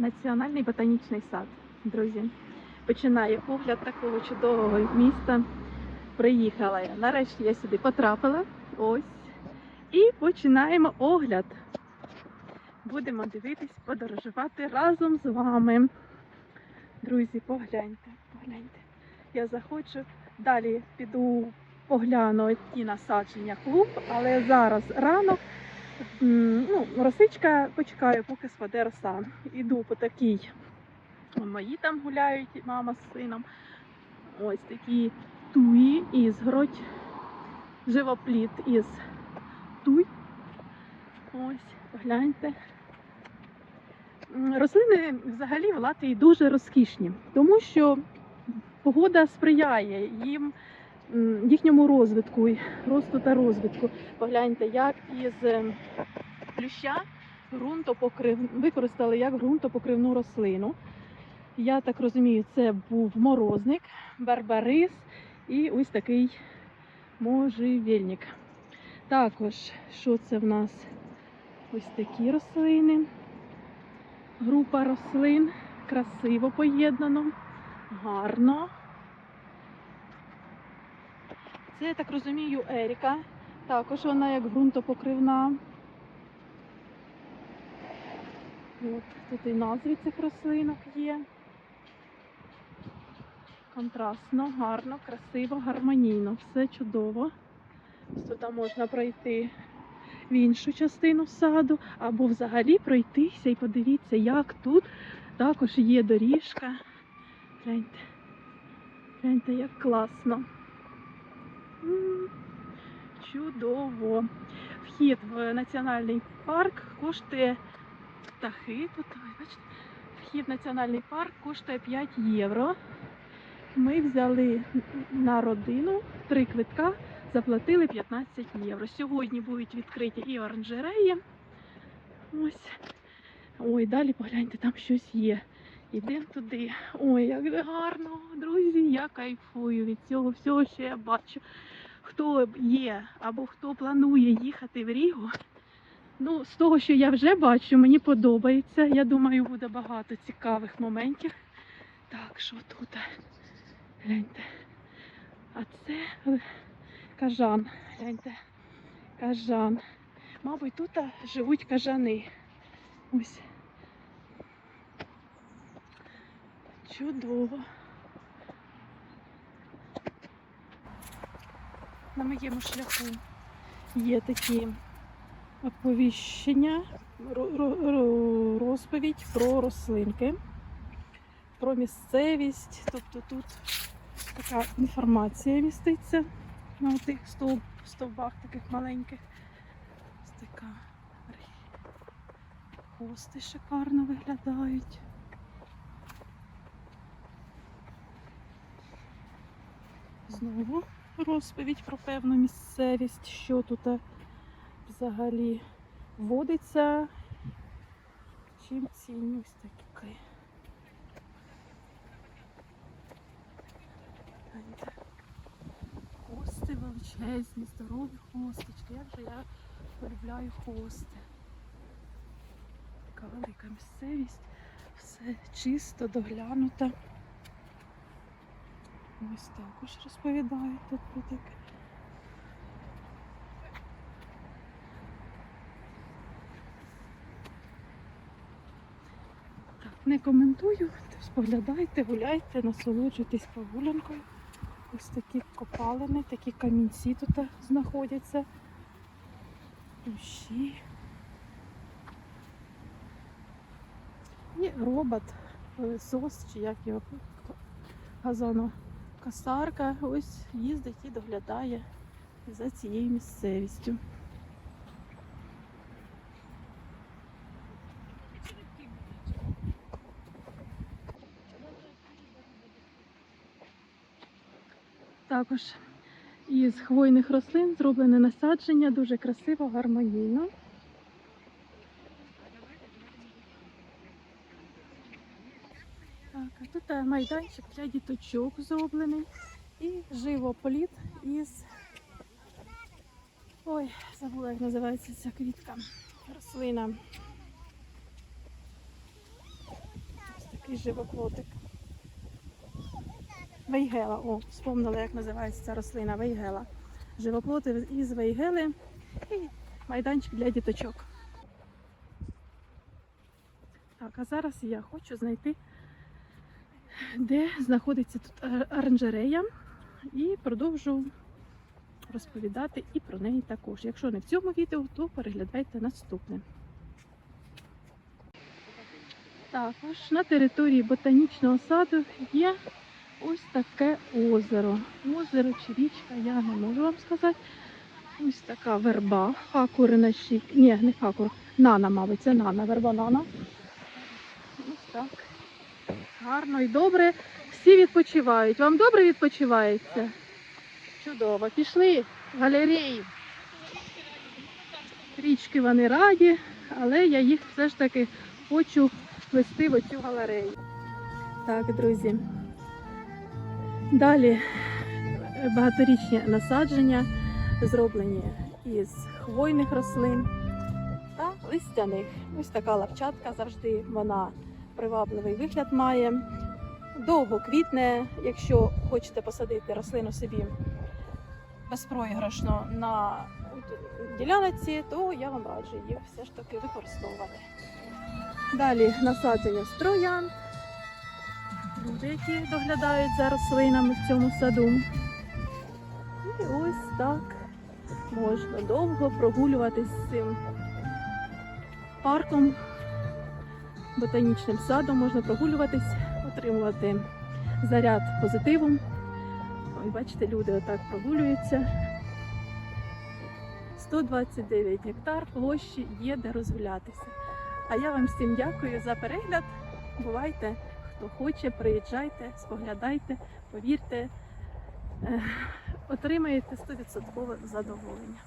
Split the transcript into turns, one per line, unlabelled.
Національний ботанічний сад, друзі. Починаю огляд такого чудового міста. Приїхала я. Нарешті я сюди потрапила. Ось. І починаємо огляд. Будемо дивитись, подорожувати разом з вами. Друзі, погляньте, погляньте. Я захочу. Далі піду погляну ті насадження клуб, але зараз ранок. Ну, росичка почекаю, поки спаде роса. Іду по такій. Мої там гуляють, мама з сином. Ось такі туї ізгородь, живопліт із туй. Ось, погляньте. Рослини взагалі в Латвії дуже розкішні, тому що погода сприяє їм їхньому розвитку, росту та розвитку. Погляньте, як із ем, плюща ґрунтопокрив... використали як ґрунтопокривну рослину. Я так розумію, це був морозник, барбарис і ось такий можжевельник. Також, що це в нас? Ось такі рослини. Група рослин. Красиво поєднано, гарно. Це, я так розумію, Еріка. Також вона як ґрунтопокривна. От, тут і назви цих рослинок є. Контрастно, гарно, красиво, гармонійно. Все чудово. Тут можна пройти в іншу частину саду, або взагалі пройтися і подивіться, як тут також є доріжка. Гляньте, гляньте, як класно. Чудово. Вхід в національний парк коштує птахи. Тут, бачите, вхід в національний парк коштує 5 євро. Ми взяли на родину три квитка, заплатили 15 євро. Сьогодні будуть відкриті і оранжереї. Ось. Ой, далі погляньте, там щось є. Ідемо туди. Ой, як гарно, друзі, я кайфую від цього всього, що я бачу. Хто є або хто планує їхати в Рігу, ну, з того, що я вже бачу, мені подобається. Я думаю, буде багато цікавих моментів. Так, що тут? Гляньте. А це кажан. Гляньте. Кажан. Мабуть, тут живуть кажани. Ось. Чудово. На моєму шляху є такі оповіщення, ро- ро- ро- розповідь про рослинки, про місцевість. Тобто тут така інформація міститься на тих стовб, стовбах таких маленьких. Ось така хости шикарно виглядають. Знову розповідь про певну місцевість, що тут е, взагалі водиться. Чим цінні ось такі. Хости величезні, здорові хосточки. Як же я полюбляю хости. Така велика місцевість, все чисто, доглянуто. Ось також розповідають тут про таке. Так, не коментую, споглядайте, гуляйте, насолоджуйтесь прогулянкою. Ось такі копалини, такі камінці тут знаходяться. Кущі. І робот, сос, чи як його газонокосарка, ось їздить і доглядає за цією місцевістю. Також із хвойних рослин зроблене насадження, дуже красиво, гармонійно. Так, а тут е, майданчик для діточок зроблений. І живополіт із. Ой, забула, як називається ця квітка. Рослина. Ось Такий живоплотик. Вейгела. О, вспомнила, як називається ця рослина. Вейгела. Живоплоти із вейгели і майданчик для діточок. Так, а зараз я хочу знайти, де знаходиться тут оранжерея, і продовжу розповідати і про неї також. Якщо не в цьому відео, то переглядайте наступне. Також на території ботанічного саду є ось таке озеро. Озеро чи річка, я не можу вам сказати. Ось така верба, хакури на щік. Ні, не хакур, нана, мабуть, це нана, верба нана. Ось так. Гарно і добре. Всі відпочивають. Вам добре відпочивається? Чудово. Пішли в галереї. Річки вони раді, але я їх все ж таки хочу вести в оцю галерею. Так, друзі. Далі е, багаторічні насадження, зроблені із хвойних рослин та листяних. Ось така лапчатка завжди вона привабливий вигляд має. Довго квітне, якщо хочете посадити рослину собі безпроіграшно на ділянці, то я вам раджу їх все ж таки використовувати. Далі насадження з троян. Люди, які доглядають за рослинами в цьому саду. І ось так можна довго прогулюватись з цим парком, ботанічним садом, можна прогулюватись, отримувати заряд позитивом. Ой, бачите, люди отак прогулюються. 129 гектар площі є де розгулятися. А я вам всім дякую за перегляд. Бувайте, хто хоче, приїжджайте, споглядайте, повірте, е, отримаєте 100% задоволення.